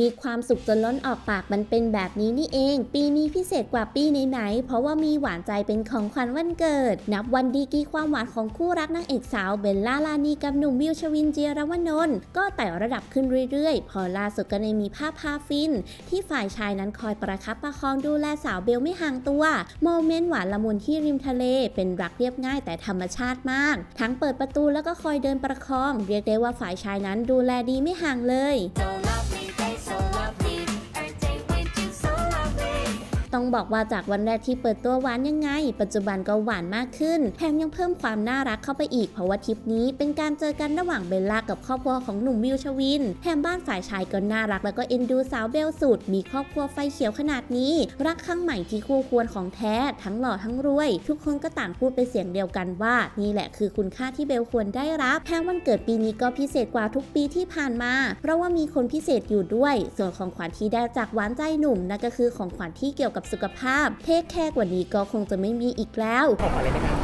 มีความสุขจนล้นออกปากมันเป็นแบบนี้นี่เอง ปีนี้พิเศษกว่าปีไหนๆเพราะว่ามีหวานใจเป็นของขวัญวันเกิด นับวันดีกีความหวานของคู่รักนางเอกสาวเบลล่าลานีกับหนุ่มวิวชวินเจียรวนนท์ก็ไต่ระดับขึ้นเรื่อยๆ พอล่าสุดก็ได้มีภาพพาฟิน ที่ฝ่ายชายนั้นคอยประคับประคองดูแลสาวเบลไม่ห่างตัว โมเมนต์หวานละมุนที่ริมทะเล เป็นรักเรียบง่ายแต่ธรรมชาติมาก ทั้งเปิดประตูแล้วก็คอยเดินประคอง เรียกได้ว่าฝ่ายชายนั้นดูแลดีไม่ห่างเลย ต้องบอกว่าจากวันแรกที่เปิดตัวหวานยังไง ปัจจุบันก็หวานมากขึ้น แถมยังเพิ่มความน่ารักเข้าไปอีก เพราะว่าทริปนี้เป็นการเจอกันระหว่างเบลล่ากับครอบครัวของหนุ่มวิวชวิน แถมบ้านฝ่ายชายก็น่ารักแล้วก็เอ็นดูสาวเบลสุด มีครอบครัวไฟเขียวขนาดนี้ รักครั้งใหม่ที่คู่ควรของแท้ ทั้งหล่อทั้งรวย ทุกคนก็ต่างพูดเป็นเสียงเดียวกันว่า นี่แหละคือคุณค่าที่เบลควรได้รับแถมวันเกิดปีนี้ก็พิเศษกว่าทุกปีที่ผ่านมา เพราะว่ามีคนพิเศษอยู่ด้วย ส่วนของขวัญที่ได้จากหวานใจหนุ่มนั่นก็คือของขวัญที่เกี่ยวกับสุขภาพ เทคแค่กว่านี้ก็คงจะไม่มีอีกแล้ว ของขวัญอะไรไหมครับ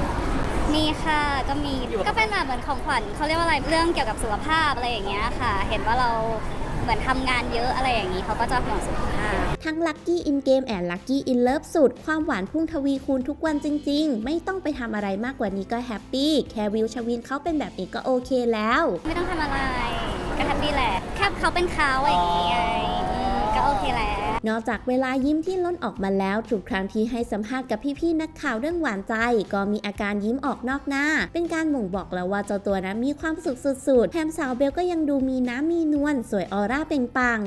มีค่ะก็มีอยู่กับก็เป็นแบบเหมือนของขวัญเขาเรียกว่าอะไรเรื่องเกี่ยวกับสุขภาพอะไรอย่างเงี้ยค่ะ เห็นว่าเราเหมือนทำงานเยอะอะไรอย่างนี้เขาก็จะห่วงสุขภาพ ทั้ง Lucky in Game แอน Lucky in Love สุด ความหวานพุ่งทวีคูณทุกวันจริง ๆ ไม่ต้องไปทำอะไรมากกว่านี้ก็แฮปปี้ แค่วิวชวินเขาเป็นแบบนี้ก็โอเคแล้ว ไม่ต้องทำอะไรก็แฮปปี้แหละแค่เขาเป็นเขาอย่างนี้ไงมก็โอเคแล้ว นอกจากเวลายิ้มที่ล้นออกมาแล้วทุกครั้งที่ให้สัมภาษณ์กับพี่ๆนักข่าวเรื่องหวานใจ ก็มีอาการยิ้มออกนอกหน้า เป็นการบ่งบอกแล้วว่าเจ้าตัวนะมีความสุขสุดๆแถมสาวเบลก็ยังดูมีน้ำมีนวลสวยออร่าเปล่งปลัง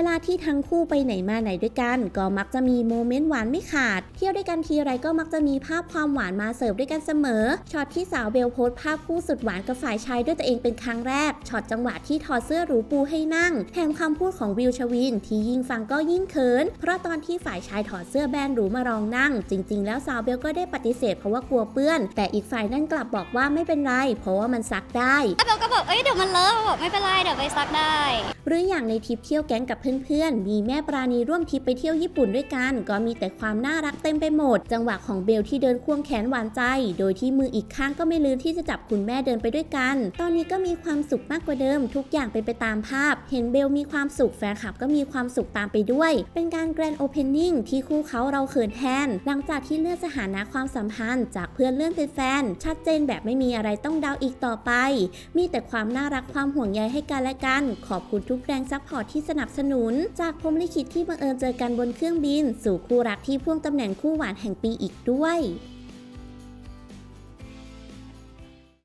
เวลาที่ทั้งคู่ไปไหนมาไหนด้วยกัน ก็มักจะมีโมเมนต์หวานไม่ขาด เที่ยวด้วยกันทีไรก็มักจะมีภาพความหวานมาเสิร์ฟด้วยกันเสมอ ช็อตที่สาวเบลโพสต์ภาพคู่สุดหวานกับฝ่ายชายด้วยตัวเองเป็นครั้งแรก ช็อตจังหวะที่ถอดเสื้อหรูปูให้นั่ง แถมคำพูดของวิวชวิน ที่ยิ่งฟังก็ยิ่งเขิน เพราะตอนที่ฝ่ายชายถอดเสื้อแบรนด์หรูมารองนั่ง จริง ๆ แล้วสาวเบลก็ได้ปฏิเสธเพราะว่ากลัวเปื้อน แต่อีกฝ่ายนั่นกลับบอกว่าไม่เป็นไร เพราะว่ามันซักได้แล้วเบลก็บอกเอ้ยเดี๋ยวมันเลอะบอกไม่เป็นไรเดี๋ยวไปซักได้ หรืออย่างในทริปเที่ยวแก๊งกับเพื่อนๆ มีแม่ปราณีร่วมทริปไปเที่ยวญี่ปุ่นด้วยกัน ก็มีแต่ความน่ารักเต็มไปหมด จังหวะของเบลที่เดินควงแขนหวานใจ โดยที่มืออีกข้างก็ไม่ลืมที่จะจับคุณแม่เดินไปด้วยกัน ตอนนี้ก็มีความสุขมากกว่าเดิม ทุกอย่างเป็นไปตามภาพ เห็นเบลมีความสุขแฟนคลับก็มีความสุขตามไปด้วย เป็นการแกรนด์โอเพนนิ่งที่คู่เขาเราเขินแทนหลังจากที่เลื่อนสถานะความสัมพันธ์ จากเพื่อนเลื่อนเป็นแฟน ชัดเจนแบบไม่มีอะไรต้องเดาอีกต่อไป มีแต่ความน่ารักความห่วงใยให้กันและกัน ขอบคุณทุกแรงซัพพอร์ตที่สนับสนุนจากพรมลิขิตที่บังเอิญเจอกันบนเครื่องบิน สู่คู่รักที่พ่วงตำแหน่งคู่หวานแห่งปีอีกด้วย